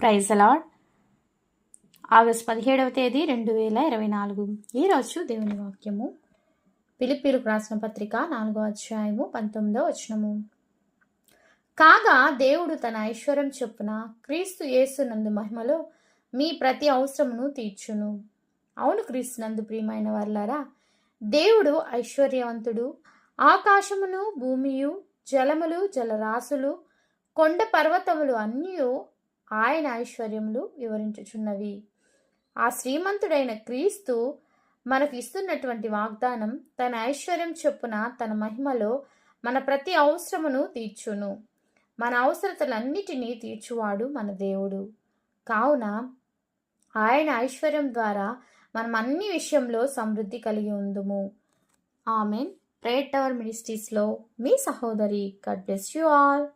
Praise అలాడ్ August పదిహేడవ తేదీ రెండు వేల ఇరవై నాలుగు. ఈరోజు దేవుని వాక్యము. పిలిపిలకు రాసిన పత్రిక నాలుగో అధ్యాయము పంతొమ్మిదో వచనము. కాగా దేవుడు తన ఐశ్వర్యం చొప్పున క్రీస్తు యేసునందు మహిమలో మీ ప్రతి అవసరమును తీర్చును. అవును క్రీస్తునందు ప్రియమైన వాళ్ళారా దేవుడు ఐశ్వర్యవంతుడు. ఆకాశమును భూమియు జలములు జలరాశులు కొండ పర్వతములు అన్నీ ఆయన ఐశ్వర్యములు వివరించుచున్నవి. ఆ శ్రీమంతుడైన క్రీస్తు మనకు ఇస్తున్నటువంటి వాగ్దానం తన ఐశ్వర్యం చొప్పున తన మహిమలో మన ప్రతి అవసరమును తీర్చును. మన అవసరతలన్నిటినీ తీర్చువాడు మన దేవుడు. కావున ఆయన ఐశ్వర్యం ద్వారా మనం అన్ని విషయంలో సమృద్ధి కలిగి ఉందుము. ఆమెన్. ప్రేయర్ టవర్ మినిస్ట్రీస్లో మీ సహోదరి. God bless you all.